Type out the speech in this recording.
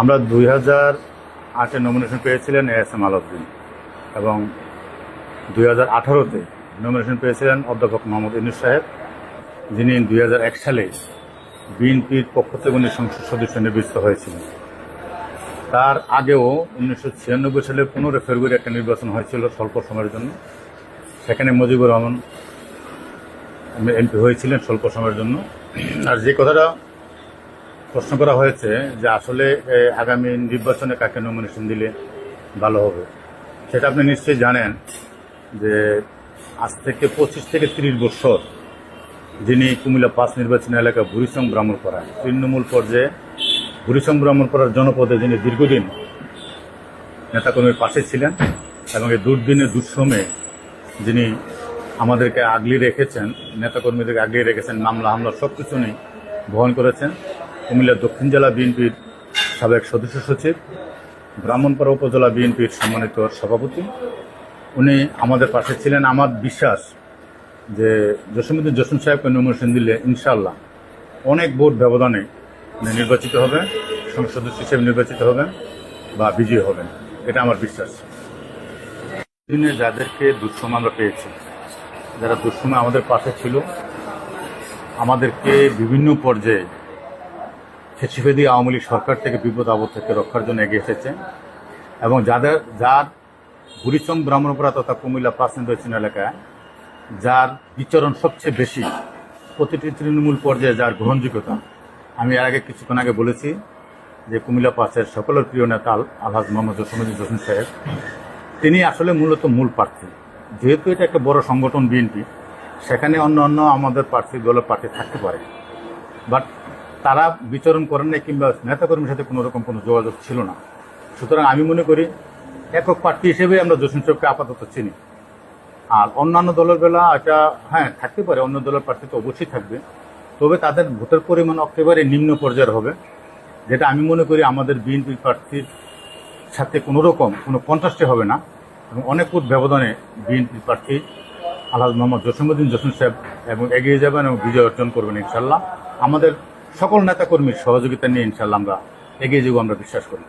আমরা দুই হাজার আটে নমিনেশন পেয়েছিলেন এ এস এম আলাউদ্দিন এবং দুই হাজার আঠারোতে নমিনেশন পেয়েছিলেন অধ্যাপক মোহাম্মদ ইনুস সাহেব, যিনি দুই হাজার এক সালে বিএনপির পক্ষ থেকে উনি সংসদ সদস্য নির্বাচিত হয়েছিলেন। তার আগেও উনিশশো ছিয়ানব্বই সালে পনেরো ফেব্রুয়ারি একটা নির্বাচন হয়েছিল স্বল্প সময়ের জন্য। সেখানে মুজিবুর রহমান এমপি হয়েছিলেন স্বল্প সময়ের জন্য। আর যে কথাটা প্রশ্ন করা হয়েছে যে আসলে আগামী নির্বাচনে কাকে নমিনেশন দিলে ভালো হবে? সেটা আপনি নিশ্চয়ই জানেন যে আজ থেকে পঁচিশ থেকে তিরিশ বছর যিনি কুমিল্লা পাঁচ নির্বাচনী এলাকা বুড়িসং ব্রাহ্মণপাড়া তৃণমূল পর্যায়ে বুড়িসং ব্রাহ্মণপাড়ার জনপদে যিনি দীর্ঘদিন নেতাকর্মীর পাশে ছিলেন এবং এই দুর্দিনে দুঃসময়ে যিনি আমাদেরকে আগলিয়ে রেখেছেন, নেতাকর্মীদেরকে আগলিয়ে রেখেছেন, মামলা হামলা সব কিছু নেই বহন করেছেন কুমিল্লা দক্ষিণ জেলা বিএনপির সাবেক সদস্য সচিব, ব্রাহ্মণপাড়া উপজেলা বিএনপির সম্মানিত সভাপতি। উনি আমাদের পাশে ছিলেন। আমার বিশ্বাস যে জসীমুদ্দিন জসিম সাহেবকে নমিনেশন দিলে ইনশাল্লাহ অনেক ভোট ব্যবধানে উনি নির্বাচিত হবেন, সংসদ সদস্য হিসেবে নির্বাচিত হবেন বা বিজয়ী হবেন। এটা আমার বিশ্বাস। দিনে যাদেরকে দুঃসময় আমরা পেয়েছি, যারা দুঃসময় আমাদের পাশে ছিল, আমাদেরকে বিভিন্ন পর্যায়ে খেচিফেদি আওয়ামী লীগ সরকার থেকে বিপদ আপদ থেকে রক্ষার জন্য এগিয়ে এসেছে। এবং যাদের যার বুড়িচং ব্রাহ্মণপুরা তথা কুমিল্লা পাঁচ নির্বাচন এলাকায় যার বিচরণ সবচেয়ে বেশি প্রতিটি তৃণমূল পর্যায়ে যার গ্রহণযোগ্যতা, আমি এর আগে কিছুক্ষণ আগে বলেছি যে কুমিল্লা পাশের সকলের প্রিয় নেতা আল- আলহাজ মোহাম্মদ জসিমুদ্দিন জসিম সাহেব, তিনি আসলে মূলত মূল প্রার্থী। যেহেতু এটা একটা বড় সংগঠন বিএনপি, সেখানে অন্য অন্য আমাদের প্রার্থী দলের প্রার্থী থাকতে পারে। বাট তারা বিচরণ করেন নাই কিংবা নেতাকর্মীর সাথে কোনো রকম কোনো যোগাযোগ ছিল না। সুতরাং আমি মনে করি একক প্রার্থী হিসেবে আমরা জসিম সাহেবকে আপাতত চিনি। আর অন্যান্য দলের বেলা এটা হ্যাঁ থাকতে পারে, অন্য দলের প্রার্থী তো অবশ্যই থাকবে। তবে তাদের ভোটের পরিমাণ একেবারে নিম্ন পর্যায়ের হবে, যেটা আমি মনে করি আমাদের বিএনপি প্রার্থীর সাথে কোনো রকম কোনো কন্ট্রাস্টে হবে না। এবং অনেক ভোট ব্যবধানে বিএনপি প্রার্থী আলহাজ মোহাম্মদ জসিমুদ্দিন জসিম সাহেব এবং এগিয়ে যাবেন এবং বিজয় অর্জন করবেন ইনশাল্লাহ আমাদের সকল নেতাকর্মীর সহযোগিতা নিয়ে ইনশাল্লাহ আমরা এগিয়ে যাব আমরা বিশ্বাস করি।